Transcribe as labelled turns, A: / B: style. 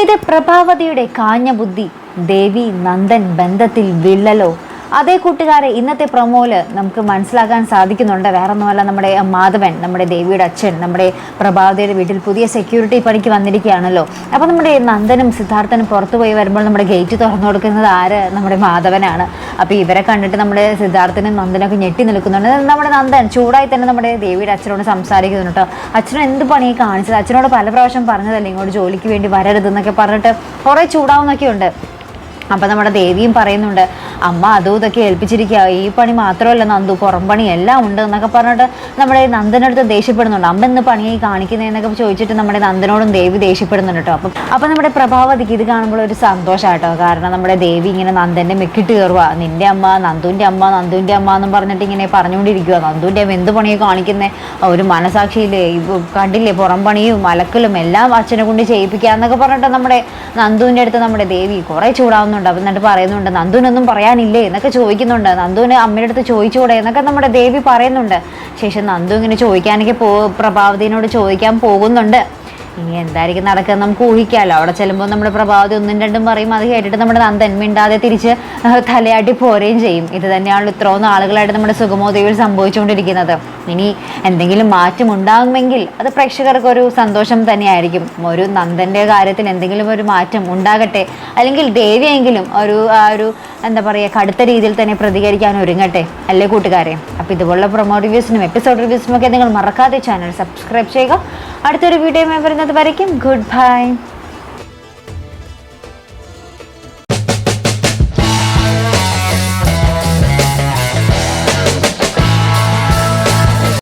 A: ഇത് പ്രഭാവതിയുടെ കാഞ്ഞ ബുദ്ധി ദേവി നന്ദൻ ബന്ധത്തിൽ വിള്ളലോ? അതേ കൂട്ടുകാരെ ഇന്നത്തെ പ്രൊമോയിൽ നമുക്ക് മനസ്സിലാക്കാൻ സാധിക്കുന്നുണ്ട്. വേറെ ഒന്നുമല്ല നമ്മുടെ മാധവൻ നമ്മുടെ ദേവിയുടെ അച്ഛൻ നമ്മുടെ പ്രഭാവതിയുടെ വീട്ടിൽ പുതിയ സെക്യൂരിറ്റി പണിക്ക് വന്നിരിക്കുകയാണല്ലോ. അപ്പോൾ നമ്മുടെ നന്ദനും സിദ്ധാർത്ഥനും പുറത്തുപോയി വരുമ്പോൾ നമ്മുടെ ഗേറ്റ് തുറന്നു കൊടുക്കുന്നത് ആര്? നമ്മുടെ മാധവനാണ്. അപ്പോൾ ഇവരെ കണ്ടിട്ട് നമ്മുടെ സിദ്ധാർത്ഥനും നന്ദനൊക്കെ ഞെട്ടി നിൽക്കുന്നുണ്ട്. നമ്മുടെ നന്ദൻ ചൂടായി തന്നെ നമ്മുടെ ദേവിയുടെ അച്ഛനോട് സംസാരിക്കുന്നുണ്ട് കേട്ടോ അച്ഛനും എന്ത് പണിയെ കാണിച്ചത്? അച്ഛനോട് പല പ്രാവശ്യം പറഞ്ഞതല്ലേ ഇങ്ങോട്ട് ജോലിക്ക് വേണ്ടി വരരുതെന്നൊക്കെ പറഞ്ഞിട്ട് കുറേ ചൂടാവുന്നൊക്കെ ഉണ്ട് അപ്പോൾ നമ്മുടെ ദേവിയും പറയുന്നുണ്ട് അമ്മ അതും ഇതൊക്കെ ഏൽപ്പിച്ചിരിക്കുക ഈ പണി മാത്രമല്ല നന്ദു പുറം പണി എല്ലാം ഉണ്ട് എന്നൊക്കെ പറഞ്ഞിട്ട് നമ്മുടെ നന്ദനടുത്ത് ദേഷ്യപ്പെടുന്നുണ്ട്. അമ്മ ഇന്ന് പണിയായി കാണിക്കുന്നതെന്നൊക്കെ ചോദിച്ചിട്ട് നമ്മുടെ നന്ദനോടും ദേവി ദേഷ്യപ്പെടുന്നുണ്ട് കേട്ടോ. അപ്പം അപ്പം നമ്മുടെ പ്രഭാവതിക്ക് ഇത് കാണുമ്പോൾ ഒരു സന്തോഷമാട്ടോ കാരണം നമ്മുടെ ദേവി ഇങ്ങനെ നന്ദന്റെ മെക്കിട്ട് കയറുക നിന്റെ അമ്മ നന്ദുവിന്റെ അമ്മ നന്ദുവിന്റെ അമ്മ എന്നും പറഞ്ഞിട്ട് ഇങ്ങനെ പറഞ്ഞുകൊണ്ടിരിക്കുക നന്ദുവിന്റെ അമ്മ എന്ത് പണിയൊക്കെ കാണിക്കുന്നത് ഒരു മനസാക്ഷിയിൽ കണ്ടില്ലേ? പുറം പണിയും അലക്കലും എല്ലാം അച്ഛനെ കൊണ്ട് ചെയ്യിപ്പിക്കുക എന്നൊക്കെ പറഞ്ഞിട്ട് നമ്മുടെ നന്ദുവിന്റെ അടുത്ത് നമ്മുടെ ദേവി കുറേ ചൂടാവുന്നുണ്ട്. അപ്പം എന്നിട്ട് പറയുന്നുണ്ട് നന്ദുവിനൊന്നും പറയാനില്ലേ എന്നൊക്കെ ചോദിക്കുന്നുണ്ട്. നന്ദുവിന് അമ്മയുടെ അടുത്ത് ചോദിച്ചുകൂടെ എന്നൊക്കെ നമ്മുടെ ദേവി പറയുന്നുണ്ട്. ശേഷം നന്ദു ഇങ്ങനെ ചോദിക്കാനൊക്കെ പോ പ്രഭാവതിനോട് ചോദിക്കാൻ പോകുന്നുണ്ട്. ഇനി എന്തായിരിക്കും നടക്കുന്നത് നമുക്ക് ഊഹിക്കാമല്ലോ അവിടെ ചെല്ലുമ്പോൾ നമ്മുടെ പ്രഭാവതി ഒന്നും രണ്ടും പറയും. അത് കേട്ടിട്ട് നമ്മുടെ നന്ദൻ മിണ്ടാതെ തിരിച്ച് തലയാട്ടി പോരുകയും ചെയ്യും. ഇത് തന്നെയാണല്ലോ ഇത്രയും നാളുകളായിട്ട് നമ്മുടെ സുഗമോദേവിയിൽ സംഭവിച്ചുകൊണ്ടിരിക്കുന്നത്. ഇനി എന്തെങ്കിലും മാറ്റം ഉണ്ടാകുമെങ്കിൽ അത് പ്രേക്ഷകർക്ക് ഒരു സന്തോഷം തന്നെയായിരിക്കും. ഒരു നന്ദന്റെ കാര്യത്തിൽ എന്തെങ്കിലും ഒരു മാറ്റം ഉണ്ടാകട്ടെ. അല്ലെങ്കിൽ ദേവിയെങ്കിലും ഒരു ആ ഒരു എന്താ പറയുക കടുത്ത രീതിയിൽ തന്നെ പ്രതികരിക്കാൻ ഒരുങ്ങട്ടെ. അല്ലേ കൂട്ടുകാരെ? അപ്പോൾ ഇതുപോലുള്ള പ്രൊമോ റിവ്യൂസിനും എപ്പിസോഡ് റിവ്യൂസിനും ഒക്കെ നിങ്ങൾ മറക്കാതെ ചാനൽ സബ്സ്ക്രൈബ് ചെയ്യുക. അടുത്തൊരു വീഡിയോയുമായി വരുന്നത് വരയ്ക്കും. Good bye